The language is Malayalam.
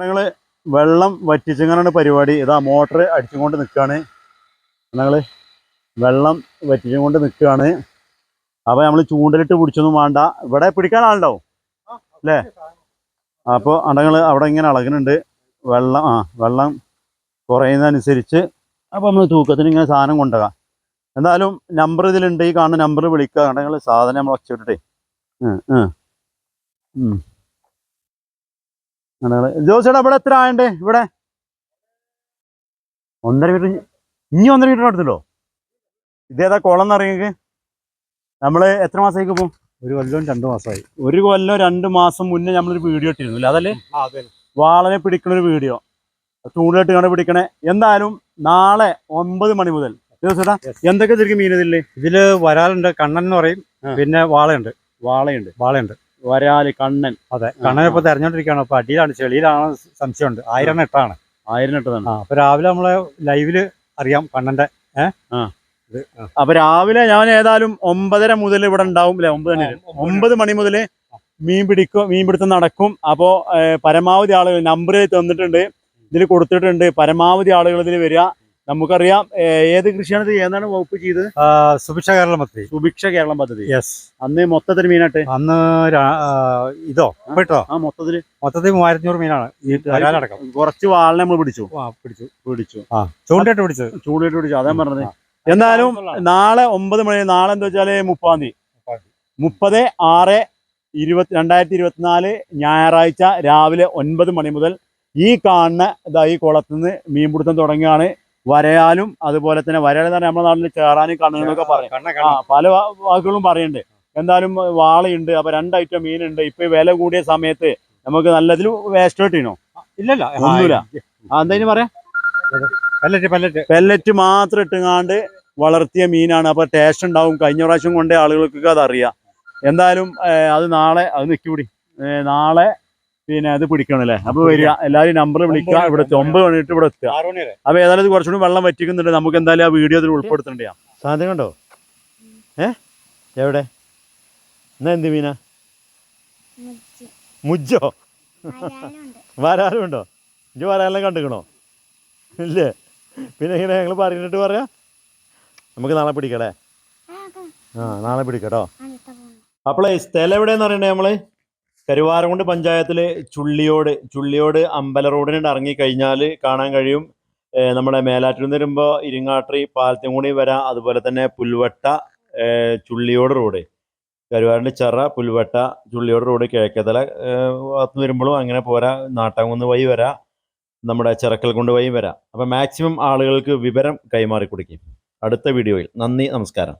ഞങ്ങൾ വെള്ളം വറ്റിച്ചിങ്ങനാണ് പരിപാടി? ഇതാ മോട്ടർ അടിച്ചുകൊണ്ട് നിൽക്കുകയാണ് ഞങ്ങൾ വെള്ളം വറ്റിച്ചുകൊണ്ട് നിൽക്കുകയാണ് അപ്പോൾ നമ്മൾ ചൂണ്ടലിട്ട് പിടിച്ചൊന്നും വേണ്ട. ഇവിടെ പിടിക്കാൻ ആളുണ്ടാവും അല്ലേ അപ്പോൾ അടങ്ങൾ അവിടെ ഇങ്ങനെ അളകുന്നുണ്ട്. വെള്ളം ആ വെള്ളം കുറയുന്നതനുസരിച്ച് അപ്പോൾ നമ്മൾ തൂക്കത്തിന് ഇങ്ങനെ സാധനം കൊണ്ടുപോകാം എന്തായാലും നമ്പർ ഇതിലുണ്ട്. ഈ കാണുന്ന നമ്പർ വിളിക്കുക. അടങ്ങൾ സാധനം നമ്മൾ ഒച്ചവിട്ടിട്ടേ. ജോസേട്ടാ ഇവിടെ എത്ര ആയണ്ടേ ഇവിടെ. ഒന്നര മീറ്റർ. ഇനി ഒന്നര മീറ്റർ അടുത്തുണ്ടോ ഇതേതാ കുളം എന്നറിയെങ്കിൽ നമ്മൾ എത്ര മാസത്തേക്ക് പോകും ഒരു കൊല്ലം രണ്ടു മാസമായി. ഒരു കൊല്ലം രണ്ട് മാസം മുന്നേ നമ്മളൊരു വീഡിയോ ഇട്ടിരുന്നില്ല? അതല്ലേ? വാളനെ പിടിക്കണ ഒരു വീഡിയോ. ചൂടിലിട്ട് കണ്ട് പിടിക്കണേ. എന്തായാലും നാളെ ഒമ്പത് മണി മുതൽ. ജോസേട്ടാ എന്തൊക്കെ ശരിക്കും മീൻ ഇതില്ലേ ഇതിൽ വരാലുണ്ട് കണ്ണൻ എന്ന് പറയും. പിന്നെ വാളയുണ്ട്. വാളയുണ്ട്. വാളയുണ്ട്. വരാൽ കണ്ണൻ. അതെ കണ്ണൻ ഇപ്പൊ തെരഞ്ഞോണ്ടിരിക്കുകയാണ് അപ്പൊ അടിയിലാണ് ചെളിയിലാണ് സംശയമുണ്ട്. ആയിരം എട്ടാണ്. ആയിരം ഇട്ടതാണ് ആ അപ്പൊ രാവിലെ നമ്മളെ ലൈവിൽ അറിയാം കണ്ണന്റെ അപ്പൊ രാവിലെ ഞാൻ ഏതായാലും ഒമ്പതര മുതൽ ഇവിടെ ഉണ്ടാവും അല്ലെ? ഒമ്പത്. ഒമ്പത് മണി. മുതൽ മീൻ പിടിക്കും മീൻ പിടുത്തം നടക്കും. അപ്പോ പരമാവധി ആളുകൾ നമ്പർ തന്നിട്ടുണ്ട്. ഇതിൽ കൊടുത്തിട്ടുണ്ട്. പരമാവധി ആളുകൾ ഇതിൽ വരിക. നമുക്കറിയാം ഏത് കൃഷിയാണ് ഏതാണ് വകുപ്പ് ചെയ്തത്? സുഭിക്ഷ കേരളം പദ്ധതി. സുഭിക്ഷ കേരളം പദ്ധതി. യെസ് അന്ന് മൊത്തത്തിൽ മീനായിട്ട്? അന്ന് ഇതോ? കേട്ടോ? ആ മൊത്തത്തിൽ? മൊത്തത്തിൽ മൂവായിരത്തഞ്ഞൂറ് മീനാണ്. കുറച്ച് വാളിനെ നമ്മൾ പിടിച്ചു. പിടിച്ചു. പിടിച്ചു. ആ ചൂണ്ടിട്ട് പിടിച്ചു. ചൂണ്ടിട്ട് പിടിച്ചു. അതാ പറഞ്ഞത്. എന്നാലും നാളെ ഒമ്പത് മണി നാളെ എന്താ വെച്ചാൽ മുപ്പാം തീയതി. മുപ്പാം മുപ്പത് ആറ് ഇരുപത്തി രണ്ടായിരത്തി ഇരുപത്തിനാല് ഞായറാഴ്ച രാവിലെ ഒൻപത് മണി മുതൽ ഈ കാണുന്ന ഇതായി ഈ കുളത്തിൽ മീൻപിടുത്തം തുടങ്ങിയാണ് വരയാലും അതുപോലെ തന്നെ വരയാൽ തന്നെ നമ്മുടെ നാട്ടിൽ ചേറാനും കണ്ണുകളൊക്കെ പറയും. ആ പല വാക്കുകളും പറയുന്നുണ്ട് എന്തായാലും വാളയുണ്ട് അപ്പൊ രണ്ട് ഐറ്റം മീനുണ്ട്. ഇപ്പൊ വില കൂടിയ സമയത്ത് നമുക്ക് നല്ലതിൽ വേസ്റ്റ് കിട്ടീനോ ഇല്ലല്ല. ഒന്നുമില്ല. എന്തായാലും പറയാം? Pellet pellet. പെല്ലറ്റ് മാത്രം ഇട്ടുങ്ങാണ്ട് വളർത്തിയ മീനാണ്. അപ്പൊ ടേസ്റ്റ് ഉണ്ടാവും. കഴിഞ്ഞ പ്രാവശ്യം കൊണ്ടേ ആളുകൾക്കൊക്കെ അതറിയാം. എന്തായാലും അത് നാളെ അത് നിൽക്കൂടി നാളെ പിന്നെ അത് പിടിക്കണല്ലേ അപ്പൊ വരിക. എല്ലാവരും നമ്പർ വിളിക്കുക. ഇവിടെ. ഒമ്പത് മണിട്ട് ഇവിടെ എത്തുക. അപ്പൊ ഏതായാലും കുറച്ചുകൂടി വെള്ളം വറ്റിക്കുന്നുണ്ട്. നമുക്ക് എന്തായാലും ആ വീഡിയോ അതിൽ ഉൾപ്പെടുത്തേണ്ട സാധനം കണ്ടോ? ഏ? എവിടെ? എന്നാ എന്ത് മീന? മുജ്ജോ. വരാലുണ്ട് ഉണ്ടോ ഇജ്ജ് വരാനെല്ലാം കണ്ടുക്കണോ? ഇല്ലേ? പിന്നെ ഇങ്ങനെ ഞങ്ങൾ പറഞ്ഞിട്ട് പറയാ? നമുക്ക് നാളെ പിടിക്കടേ ആ, നാളെ പിടിക്കട്ടോ അപ്പോളേ സ്ഥലം എവിടെയെന്ന് പറയണ്ടേ നമ്മൾ? കരുവാരകുണ്ട് പഞ്ചായത്തിലെ ചുള്ളിയോട് ചുള്ളിയോട് അമ്പല ഇറങ്ങി കഴിഞ്ഞാൽ കാണാൻ കഴിയും. നമ്മുടെ മേലാറ്റൂർ നിന്ന് വരുമ്പോൾ ഇരിങ്ങാട്രി പാലത്തിൻകുടി വരാം അതുപോലെ തന്നെ പുൽവട്ട ചുള്ളിയോട് റോഡ്. കരുവാരന്റെ ചെറ പുൽവട്ട ചുള്ളിയോട് റോഡ് കിഴക്കേതല അത് വരുമ്പോഴും അങ്ങനെ പോരാ. നാട്ടാങ്കുന്ന് വഴി വരാം. നമ്മുടെ ചിറക്കൽക്കുണ്ട് വഴി വരാം. അപ്പം മാക്സിമം ആളുകൾക്ക് വിവരം കൈമാറി കൊടുക്കും അടുത്ത വീഡിയോയിൽ. നന്ദി നമസ്കാരം.